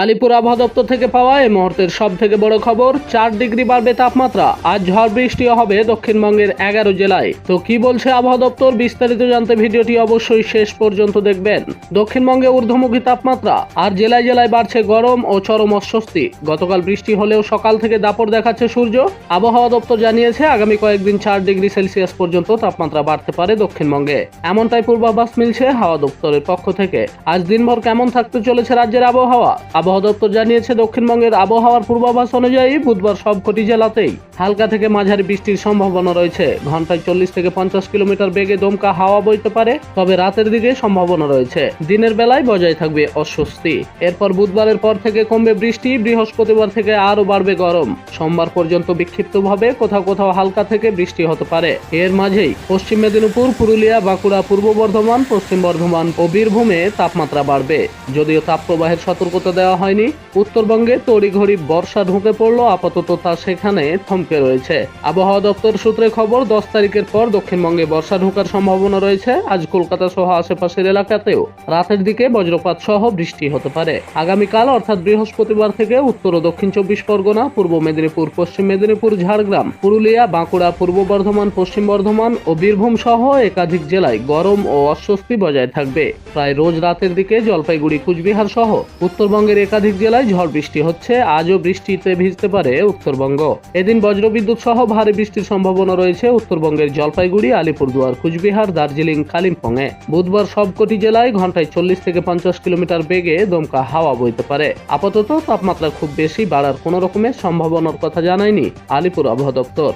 আলিপুর আবহাওয়া দপ্তর থেকে পাওয়া এই মুহূর্তের সব থেকে বড় খবর, চার ডিগ্রি বাড়বে তাপমাত্রা। আজ ঝড় বৃষ্টিও হবে দক্ষিণবঙ্গের এগারো জেলায়। তো কি বলছে আবহাওয়া দপ্তর? বিস্তারিত জানতে ভিডিওটি অবশ্যই শেষ পর্যন্ত দেখবেন। দক্ষিণবঙ্গে ঊর্ধ্বমুখী তাপমাত্রা, আর জেলায় জেলায় বাড়ছে গরম ও চরম অস্বস্তি। গতকাল বৃষ্টি হলেও সকাল থেকে দাপট দেখাচ্ছে সূর্য। আবহাওয়া দপ্তর জানিয়েছে, আগামী কয়েকদিন চার ডিগ্রি সেলসিয়াস পর্যন্ত তাপমাত্রা বাড়তে পারে দক্ষিণবঙ্গে। এমনটাই পূর্বাভাস মিলছে হাওয়া দপ্তরের পক্ষ থেকে। আজ দিনভর কেমন থাকতে চলেছে রাজ্যের আবহাওয়া? আবহাওয়া দপ্তর জানিয়েছে, দক্ষিণবঙ্গের আবহাওয়ার পূর্বাভাস অনুযায়ী বুধবার সবকটি জেলাতেই হালকা থেকে মাঝারি বৃষ্টির সম্ভাবনা রয়েছে। ঘন্টায় চল্লিশ থেকে পঞ্চাশ কিলোমিটার বেগে দমকা হাওয়া বইতে পারে, তবে রাতের দিকে সম্ভাবনা রয়েছে। দিনের বেলায় বজায় থাকবে অস্বস্তি। এরপর বুধবারের পর থেকে কমবে বৃষ্টি, বৃহস্পতিবার থেকে আরও বাড়বে গরম। সোমবার পর্যন্ত বিক্ষিপ্তভাবে কোথাও কোথাও হালকা থেকে বৃষ্টি হতে পারে। এর মাঝেই পশ্চিম মেদিনীপুর, পুরুলিয়া, বাঁকুড়া, পূর্ব বর্ধমান, পশ্চিম বর্ধমান ও বীরভূমে তাপমাত্রা বাড়বে। যদিও তাপপ্রবাহের সতর্কতা দেওয়া হয়নি। উত্তরবঙ্গে তড়িঘড়ি বর্ষা ঢুকে পড়ল, আপাতত তা সেখানে থমকে রয়েছে। আবহাওয়া দপ্তর সূত্রে খবর, দশ তারিখের পর দক্ষিণবঙ্গে বর্ষা ঢোকার সম্ভাবনা রয়েছে। আজ কলকাতা সহ আশেপাশের এলাকাতেও রাতের দিকে বজ্রপাত সহ বৃষ্টি হতে পারে। আগামীকাল, অর্থাৎ বৃহস্পতিবার থেকে উত্তর ও দক্ষিণ চব্বিশ পরগনা, পূর্ব মেদিনীপুর, পশ্চিম মেদিনীপুর, ঝাড়গ্রাম, পুরুলিয়া, বাঁকুড়া, পূর্ব বর্ধমান, পশ্চিম বর্ধমান ও বীরভূম সহ একাধিক জেলায় গরম ও অস্বস্তি বজায় থাকবে। প্রায় রোজ রাতের দিকে জলপাইগুড়ি, কুচবিহার সহ উত্তরবঙ্গের একাধিক জেলায় ঝড় বৃষ্টি হচ্ছে, আজও বৃষ্টিতে ভিজতে পারে উত্তরবঙ্গ। এদিন বজ্রবিদ্যুৎ সহ ভারী বৃষ্টির সম্ভাবনা রয়েছে উত্তরবঙ্গের জলপাইগুড়ি, আলিপুরদুয়ার, কুচবিহার, দার্জিলিং, কালিম্পংয়ে। বুধবার সবকটি জেলায় ঘন্টায় চল্লিশ থেকে পঞ্চাশ কিলোমিটার বেগে দমকা হাওয়া বইতে পারে। আপাতত তাপমাত্রা খুব বেশি, বাড়ার কোনো রকমের সম্ভাবনার কথা জানায়নি আলিপুর আবহাওয়া দপ্তর।